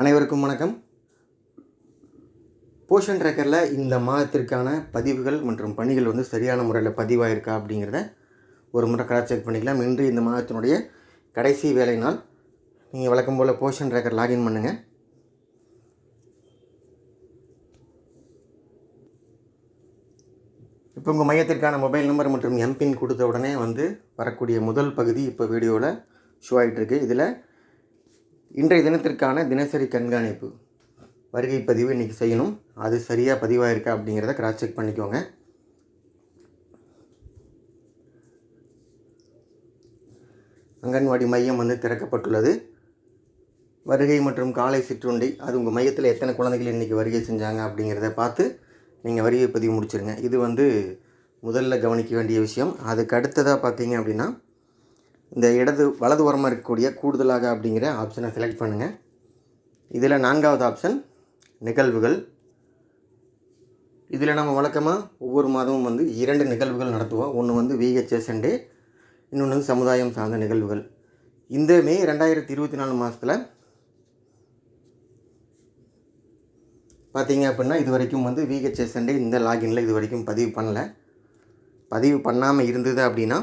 அனைவருக்கும் வணக்கம். போஷன் ட்ராக்கரில் இந்த மாதத்திற்கான பதிவுகள் மற்றும் பணிகள் வந்து சரியான முறையில் பதிவாயிருக்கா அப்படிங்கிறத ஒரு முறை கலர் செக் பண்ணிக்கலாம். இன்று இந்த மாதத்தினுடைய கடைசி வேலை நாள். நீங்கள் வழக்கம் போல் போஷன் ட்ராக்கர் லாகின் பண்ணுங்கள் இப்போ உங்கள் மையத்திற்கான மொபைல் நம்பர் மற்றும் எம்பின் கொடுத்த உடனே வந்து வரக்கூடிய முதல் பகுதி இப்போ வீடியோவில் ஷோ ஆகிட்டுருக்கு இதில் இன்றைய தினத்திற்கான தினசரி கண்காணிப்பு. வருகை பதிவு இன்றைக்கி செய்யணும். அது சரியாக பதிவாயிருக்கா அப்படிங்கிறத கிராஸ் செக் பண்ணிக்கோங்க. அங்கன்வாடி மையம் வந்து திறக்கப்பட்டுள்ளது. வருகை மற்றும் காலை சிற்றுண்டி அது உங்கள் மையத்தில் எத்தனை குழந்தைகள் இன்றைக்கி வருகை செஞ்சாங்க அப்படிங்கிறத பார்த்து நீங்கள் வருகை பதிவு முடிச்சிருங்க. இது வந்து முதல்ல கவனிக்க வேண்டிய விஷயம். அதுக்கு அடுத்ததாக பார்த்தீங்க அப்படின்னா இந்த இடது வலது ஓரமாக இருக்கக்கூடிய கூடுதலாக அப்படிங்கிற ஆப்ஷனை செலக்ட் பண்ணுங்கள் இதில் நான்காவது ஆப்ஷன் நிகழ்வுகள். இதில் நம்ம வழக்கமாக ஒவ்வொரு மாதமும் வந்து இரண்டு நிகழ்வுகள் நடத்துவோம். ஒன்று வந்து விஹெச்எஸ் டே இன்னொன்று வந்து சமுதாயம் சார்ந்த நிகழ்வுகள். இந்த மே ரெண்டாயிரத்தி இருபத்தி நாலு மாதத்தில் பார்த்தீங்க அப்படின்னா இது வரைக்கும் வந்து விஹெச்எஸ் டே இந்த லாகின்ல இது வரைக்கும் பதிவு பண்ணல. பதிவு பண்ணாமல் இருந்தது அப்படின்னா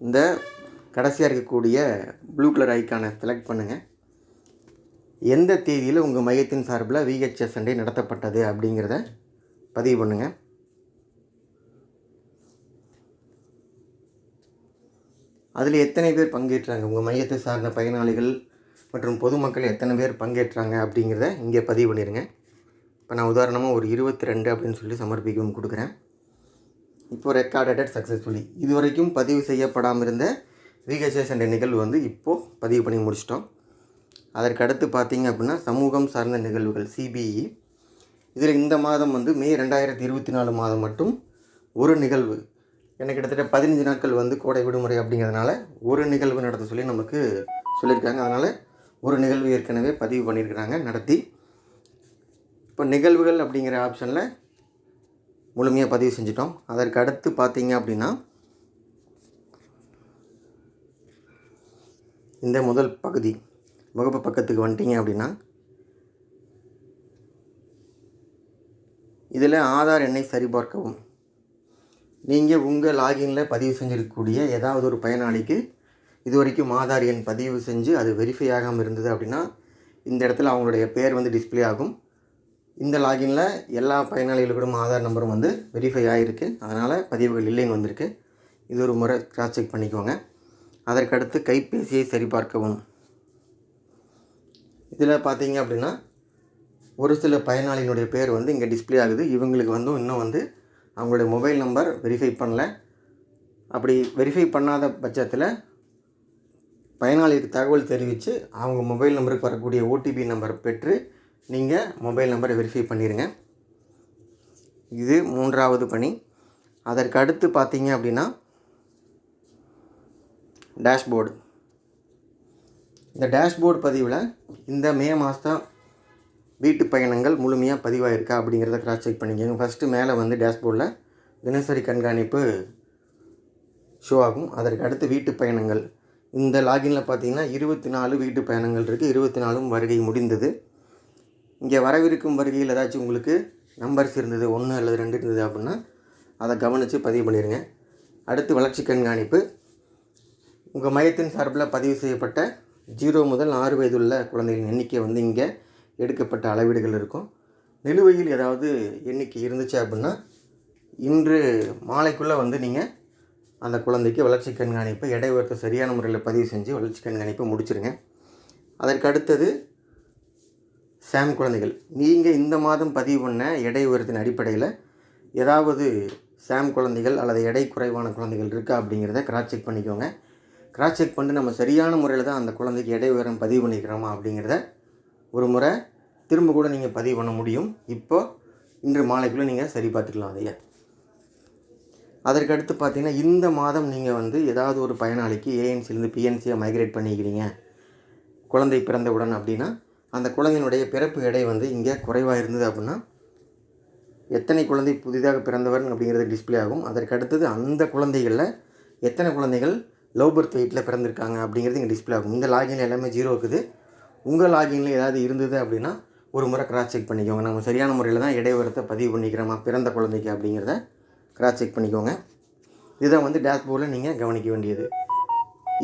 இந்த கடைசியாக இருக்கக்கூடிய ப்ளூ கலர் ஐக்கானை செலக்ட் பண்ணுங்கள் எந்த தேதியில் உங்கள் மையத்தின் சார்பில் விஹெச்எஸ் சண்டே நடத்தப்பட்டது அப்படிங்கிறத பதிவு பண்ணுங்கள் அதில் எத்தனை பேர் பங்கேற்றாங்க? உங்கள் மையத்தை சார்ந்த பயனாளிகள் மற்றும் பொதுமக்கள் எத்தனை பேர் பங்கேற்றாங்க அப்படிங்கிறத இங்கே பதிவு பண்ணிடுங்க இப்போ நான் உதாரணமாக ஒரு இருபத்தி ரெண்டு அப்படின்னு சொல்லி சமர்ப்பிக்கவும் கொடுக்குறேன். இப்போ ரெக்கார்டட் சக்ஸஸ்ஃபுல்லி இது வரைக்கும் பதிவு செய்யப்படாமல் இருந்த விஹெச்எஸ் என்ற நிகழ்வு வந்து இப்போது பதிவு பண்ணி முடிச்சிட்டோம். அதற்கு அடுத்து பார்த்தீங்க அப்படின்னா சமூகம் சார்ந்த நிகழ்வுகள் சிபிஇ இதில் இந்த மாதம் வந்து மே ரெண்டாயிரத்தி இருபத்தி நாலு மாதம் மட்டும் ஒரு நிகழ்வு. எனக்கு கிட்டத்தட்ட பதினஞ்சு நாட்கள் வந்து கோடை விடுமுறை அப்படிங்கிறதுனால ஒரு நிகழ்வு நடத்த சொல்லி நமக்கு சொல்லியிருக்காங்க. அதனால் ஒரு நிகழ்வு ஏற்கனவே பதிவு பண்ணியிருக்கிறாங்க நடத்தி. இப்போ நிகழ்வுகள் அப்படிங்கிற ஆப்ஷனில் முழுமையாக பதிவு செஞ்சிட்டோம். அதற்கு அடுத்து பார்த்தீங்க அப்படின்னா இந்த முதல் பகுதி முகப்பு பக்கத்துக்கு வந்துட்டீங்க அப்படின்னா இதில் ஆதார் எண்ணை சரிபார்க்கவும் நீங்கள் உங்கள் லாகினில் பதிவு செஞ்சிருக்கக்கூடிய ஏதாவது ஒரு பயனாளிக்கு இது வரைக்கும் ஆதார் எண் பதிவு செஞ்சு அது வெரிஃபை ஆகாமல் இருந்தது அப்படின்னா இந்த இடத்துல அவங்களுடைய பேர் வந்து டிஸ்ப்ளே ஆகும். இந்த லாகினில் எல்லா பயனாளிகளுக்கும் ஆதார் நம்பரும் வந்து வெரிஃபை ஆகிருக்கு அதனால் பதிவுகள் இல்லைன்னு வந்திருக்கு. இது ஒரு முறை கிராஸ் செக் பண்ணிக்கோங்க. அதற்கடுத்து கைபேசியை சரிபார்க்கவும். இதில் பார்த்தீங்க அப்படின்னா ஒரு சில பயனாளியினுடைய பேர் வந்து இங்கே டிஸ்ப்ளே ஆகுது. இவங்களுக்கு வந்து இன்னும் வந்து அவங்களுடைய மொபைல் நம்பர் வெரிஃபை பண்ணல. அப்படி வெரிஃபை பண்ணாத பட்சத்தில் பயனாளிக்கு தகவல் தெரிவித்து அவங்க மொபைல் நம்பருக்கு வரக்கூடிய ஓடிபி நம்பர் பெற்று நீங்கள் மொபைல் நம்பரை வெரிஃபை பண்ணிடுங்க இது மூன்றாவது பணி. அதற்கு அடுத்து பார்த்தீங்க அப்படின்னா டேஷ்போர்டு இந்த டேஷ்போர்டு பதிவில் இந்த மே மாதம் வீட்டு பயணங்கள் முழுமையாக பதிவாயிருக்கா அப்படிங்கிறத கிராஸ் செக் பண்ணிக்கோங்க. ஃபஸ்ட்டு மேலே வந்து டேஷ்போர்டில் தினசரி கண்காணிப்பு ஷோ ஆகும். அதற்கு அடுத்து வீட்டு பயணங்கள். இந்த லாகினில் பார்த்தீங்கன்னா இருபத்தி நாலு வீட்டு பயணங்கள் இருக்குது இருபத்தி நாலும் வருகை முடிந்தது. இங்கே வரவிருக்கும் வருகையில் ஏதாச்சும் உங்களுக்கு நம்பர்ஸ் இருந்தது ஒன்று அல்லது ரெண்டு இருந்தது அப்படின்னா அதை கவனித்து பதிவு பண்ணிடுங்க அடுத்து வளர்ச்சி கண்காணிப்பு. உங்கள் மையத்தின் சார்பில் பதிவு செய்யப்பட்ட ஜீரோ முதல் ஆறு வயதுள்ள குழந்தைகளின் எண்ணிக்கை வந்து இங்கே எடுக்கப்பட்ட அளவீடுகள் இருக்கும். நிலுவையில் ஏதாவது எண்ணிக்கை இருந்துச்சு அப்படின்னா இன்று மாலைக்குள்ளே வந்து நீங்கள் அந்த குழந்தைக்கு வளர்ச்சி கண்காணிப்பு எடை உயரத்தை சரியான முறையில் பதிவு செஞ்சு வளர்ச்சி கண்காணிப்பை முடிச்சிருங்க. அதற்கு அடுத்தது சாம் குழந்தைகள். நீங்கள் இந்த மாதம் பதிவு பண்ண எடை உயரத்தின் அடிப்படையில் ஏதாவது சாம் குழந்தைகள் அல்லது எடை குறைவான குழந்தைகள் இருக்கா அப்படிங்கிறத கிராஸ் செக் பண்ணிக்கோங்க. கிராஸ் செக் பண்ணிட்டு நம்ம சரியான முறையில் தான் அந்த குழந்தைக்கு எடை உயரம் பதிவு பண்ணிக்கிறோமா அப்படிங்கிறத ஒரு முறை திரும்ப கூட நீங்கள் பதிவு பண்ண முடியும். இப்போது இன்று மாலைக்குள்ளே நீங்கள் சரி பார்த்துக்கலாம் அதையே. அதற்கு அடுத்து பார்த்தீங்கன்னா இந்த மாதம் நீங்கள் வந்து ஏதாவது ஒரு பயனாளிக்கு ஏஎன்சிலேருந்து பிஎன்சியாக மைக்ரேட் பண்ணிக்கிறீங்க. குழந்தை பிறந்தவுடன் அப்படின்னா அந்த குழந்தையினுடைய பிறப்பு எடை வந்து இங்கே குறைவாக இருந்தது அப்படின்னா எத்தனை குழந்தை புதிதாக பிறந்தவர் அப்படிங்கிறது டிஸ்ப்ளே ஆகும். அதற்கு அடுத்தது அந்த குழந்தைகளில் எத்தனை குழந்தைகள் லவ் பர்த் வெயிட்டில் பிறந்திருக்காங்க அப்படிங்கிறது இங்கே டிஸ்ப்ளே ஆகும். இந்த லாகின் எல்லாமே ஜீரோ இருக்குது. உங்கள் லாகின்ல ஏதாவது இருந்தது அப்படின்னா ஒரு முறை கிராஸ் செக் பண்ணிக்கோங்க. நம்ம சரியான முறையில் தான் இடைவரத்தை பதிவு பண்ணிக்கிறோமா பிறந்த குழந்தைக்கு அப்படிங்கிறத கிராஸ் செக் பண்ணிக்கோங்க. இதுதான் வந்து டேஷ்போர்டில் நீங்கள் கவனிக்க வேண்டியது.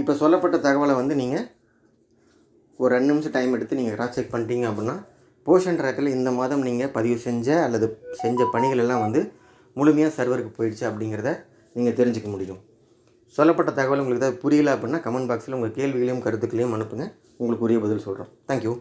இப்போ சொல்லப்பட்ட தகவலை வந்து நீங்கள் ஒரு ரெண்டு நிமிஷம் டைம் எடுத்து நீங்கள் கிராஸ் செக் பண்ணிட்டீங்க அப்படின்னா போஷன் ட்ராக்கில் இந்த மாதம் நீங்கள் பதிவு செஞ்ச அல்லது செஞ்ச பணிகள் எல்லாம் வந்து முழுமையாக சர்வருக்கு போயிடுச்சு அப்படிங்கிறத நீங்கள் தெரிஞ்சுக்க முடியும். சொல்லப்பட்ட தகவல் உங்களுக்கு ஏதாவது புரியல அப்படின்னா கமெண்ட் பாக்ஸில் உங்கள் கேள்விகளையும் கருத்துக்களையும் அனுப்புங்க. உங்களுக்கு உரிய பதில் சொல்கிறோம் தேங்க்யூ